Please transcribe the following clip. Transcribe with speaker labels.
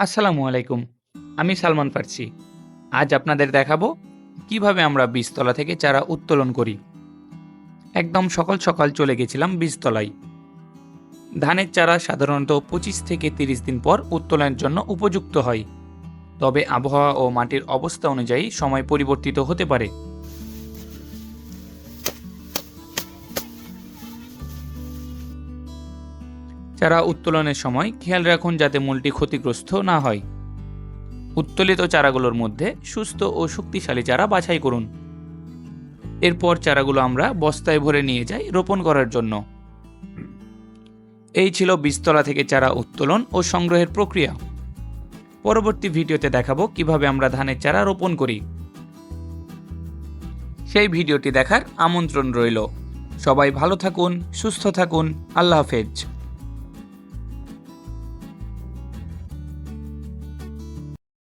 Speaker 1: আসসালামু আলাইকুম। আমি সালমান ফার্সি। আজ আপনাদের দেখাবো কীভাবে আমরা বীজতলা থেকে চারা উত্তোলন করি। একদম সকাল সকাল চলে গেছিলাম বীজতলায়। ধানের চারা সাধারণত পঁচিশ থেকে তিরিশ দিন পর উত্তোলনের জন্য উপযুক্ত হয়। তবে আবহাওয়া ও মাটির অবস্থা অনুযায়ী সময় পরিবর্তিত হতে পারে। চারা উত্তোলনের সময় খেয়াল রাখুন যাতে মূলটি ক্ষতিগ্রস্ত না হয়। উত্তোলিত চারাগুলোর মধ্যে সুস্থ ও শক্তিশালী চারা বাছাই করুন। এরপর চারাগুলো আমরা বস্তায় ভরে নিয়ে যাই রোপণ করার জন্য। এই ছিল বীজতলা থেকে চারা উত্তোলন ও সংগ্রহের প্রক্রিয়া। পরবর্তী ভিডিওতে দেখাবো কীভাবে আমরা ধানের চারা রোপণ করি। সেই ভিডিওটি দেখার আমন্ত্রণ রইল। সবাই ভালো থাকুন, সুস্থ থাকুন, আল্লাহ হাফেজ।